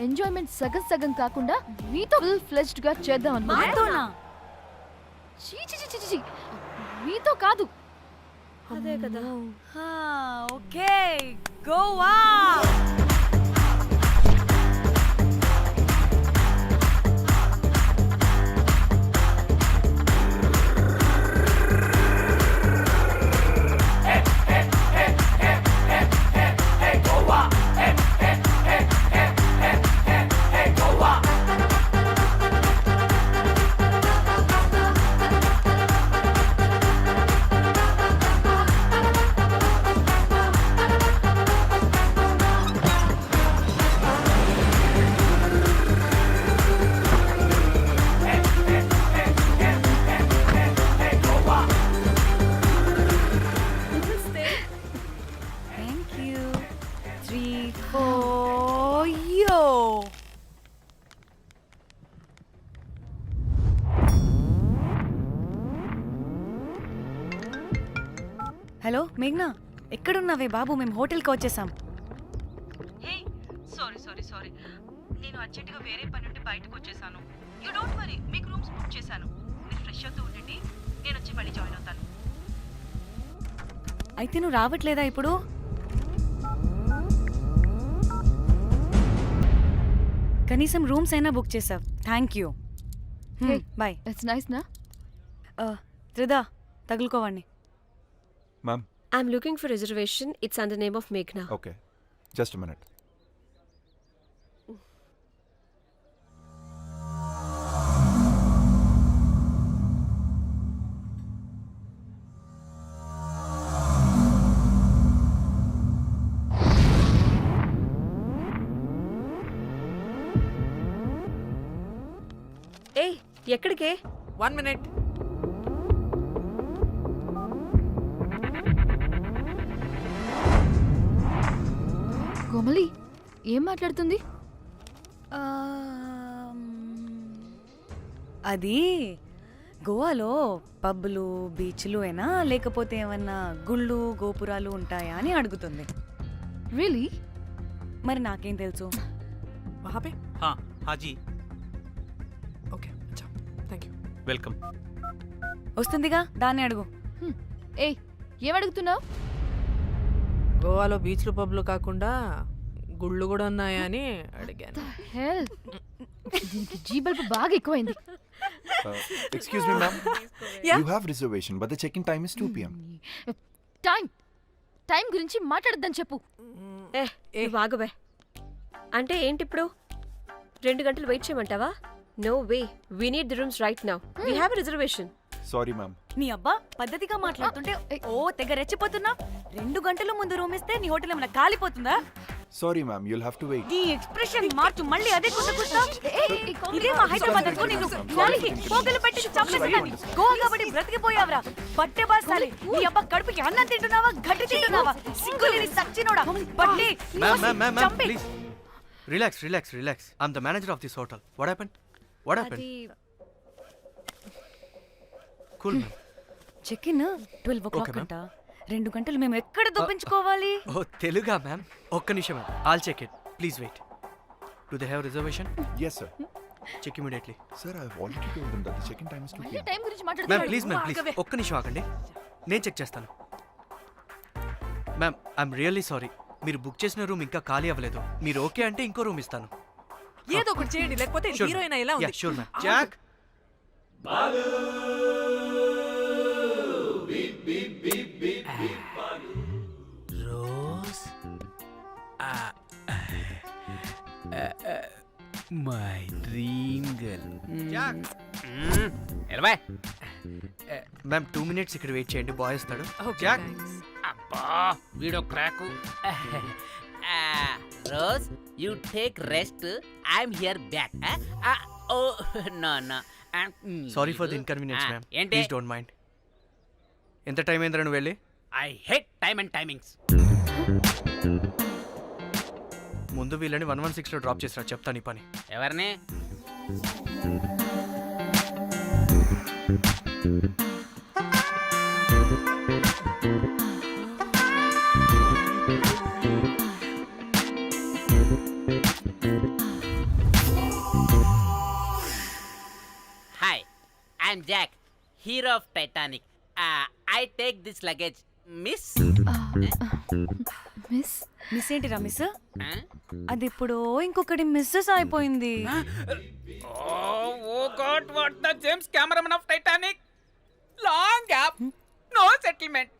Enjoyment సగం సగం కాకుండా మీతో ఫుల్ ఫ్లెజ్డ్గా చేద్దాం అనుకున్నా చీ, చీ, చీ, చీ, చీ. మీతో కాదు. అదే కదా. ఓకే. గోవా. హలో మేఘ్నా. ఎక్కడున్నావే బాబు? మేము హోటల్కి వచ్చేసాం. హే సారీ సారీ సారీ నేను అర్జెంటుగా వేరే పని నుండి బయటకు వచ్చేసాను. యూ డోంట్ వరీ మీకు రూమ్స్ బుక్ చేశాను. మీరు ఫ్రెష్ అవుతూ ఉండండి నేను వచ్చి మళ్ళీ జాయిన్ అవుతాను. అయితే నువ్వు రావట్లేదా ఇప్పుడు? కనీసం రూమ్స్ అయినా బుక్ చేసావు. Thank you. Bye it's nice నా త్రిదా తగులుకోవండి Ma'am, I'm looking for reservation. It's under name of Meghna. okay. Just a minute. ఏ ఎక్కడికే వన్ మినిట్ కోమలి ఏం మాట్లాడుతుంది అది గోవాలో పబ్బులు బీచ్లు అయినా లేకపోతే ఏమన్నా గుళ్ళు గోపురాలు ఉంటాయా అని అడుగుతుంది రియలీ మరి నాకేం తెలుసు वहाँ पे हाँ हाँ जी ओके अच्छा थैंक यू वेलकम వస్తుందిగా దాన్ని అడుగు ఏ ఏం అడుగుతున్నావు గోవాలో బీచ్లు పబ్లు కాకుండా గుళ్ళు కూడా ఉన్నాయా అని అడిగాను. హెల్ దీనికి జీ బల్బ్ బాగా ఎక్కువైంది. Excuse me, ma'am. Yeah? You have reservation, but the check-in time is 2 p.m. Time time గురించి మాట్లాడద్దని చెప్పు. ఏ నువ్వు ఆగువే అంటే ఏంటి ఇప్పుడు రెండు గంటలు వెయిట్ చేయమంటావా? No way we need the rooms right now we have reservation sorry ma'am నీ అబ్బా పద్ధతిగా మాట్లాడుతుంటే ఓ తెగ రెచ్చిపోతున్నా. రెండు గంటల ముందు రూమ్ ఇస్తే నీ హోటల్ ఏమైనా కాలిపోతుందా? Sorry ma'am you'll have to wait నీ ఎక్స్ప్రెషన్ మార్చు మళ్ళీ అదే కొత్త కొత్త ఇదే మా హైదరాబాద్ అనుకో నేను నాలికి పోగలు పెట్టి చంపేసేదాన్ని గోవా కాబట్టి బ్రతికిపోయావరా. పట్టే బాసాలి. నీ అబ్బ కడుపుకి అన్నం తింటున్నావా గట్టి తింటున్నావా? సింగులేని సచ్చినోడా. Ma'am please relax relax relax I am the manager of this hotel what happened what happened cool check in twelve o'clock అంట. రెండు గంటలు మేము ఎక్కడ దొప్పించుకోవాలి? ఓ తెలుగా మ్యామ్ ఒక్క నిమిషం ma'am all check it please wait to they have reservation yes sir check immediately sir I them that check in time is time గురించి ma'am please ma'am please ఒక్క నిమిషం ఆగండి. నేను చెక్ చేస్తాను. మ్యామ్ ఐఎమ్ రియల్లీ సారీ మీరు book చేసిన room ఇంకా ఖాళీ అవ్వలేదు. మీరు ఓకే అంటే ఇంకో రూమ్ ఇస్తాను. ఏదో ఒకటి చేయండి లేకపోతే హీరోయిన్ ఎలా ఉంది? Sure ma'am Jack Balu! Rose my dream girl Jack ఎలవా ma'am two minutes ఇక్కడ వెయిట్ చేయండి బాయ్ వస్తాడు. జాక్. అబ్బా వీడో crack Rose you take rest I'm here back oh no no sorry for the inconvenience ma'am ఏంటి? Please don't mind ఎంత time అయిందిరా నువ్వు వెళ్ళి? I hate time and timings ముందు వీళ్ళని వన్ వన్ సిక్స్లో డ్రాప్ చేసినా చెప్తాను ఈ పని. ఎవరిని? Hi I'm Jack hero of Titanic I take this luggage miss? Miss? Miss ఏంటిరా మిస్? అది ఇప్పుడు ఇంకొకటి మిస్సెస్ అయిపోయింది. ఓ god what the James cameraman of Titanic? Long gap settlement.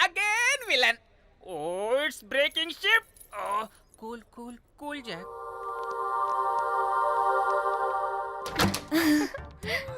Again villain. Oh it's breaking ship. Cool cool cool Jack.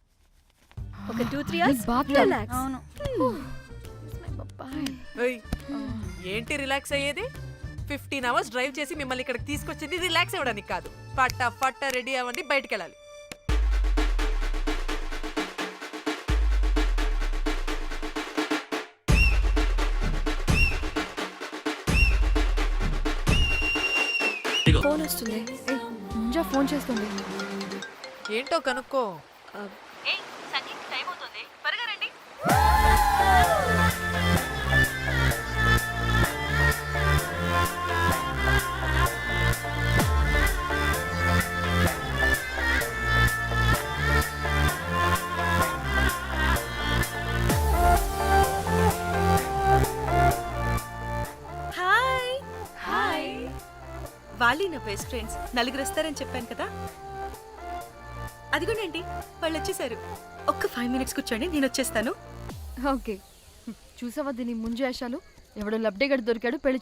ఒక two three Big bath tub. అవును. ఏయ్, ఏంటి relax అయ్యేది? ఫిఫ్టీన్ అవర్స్ డ్రైవ్ చేసి మిమ్మల్ని ఇక్కడికి తీసుకొచ్చింది రిలాక్స్ అవ్వడానికి కాదు. పట్ట పట్ట రెడీ అవ్వండి బయటికి వెళ్ళాలి ఫోన్ వస్తుంది. ఫోన్ చేస్తుంది. ఏంటో కనుక్కో? వాళ్ళు నా బెస్ట్ ఫ్రెండ్స్ నలుగురు వస్తారని చెప్పాను కదా? అదిగోనండి వాళ్ళు వచ్చేసారు. ఒక్క ఫైవ్ మినిట్స్ కూర్చోండి నేను వచ్చేస్తాను. ఓకే. చూసావా దీని ముంజు వేషాలు ఎవడో లబ్డేగడ్ దొరికాడు పెళ్ళి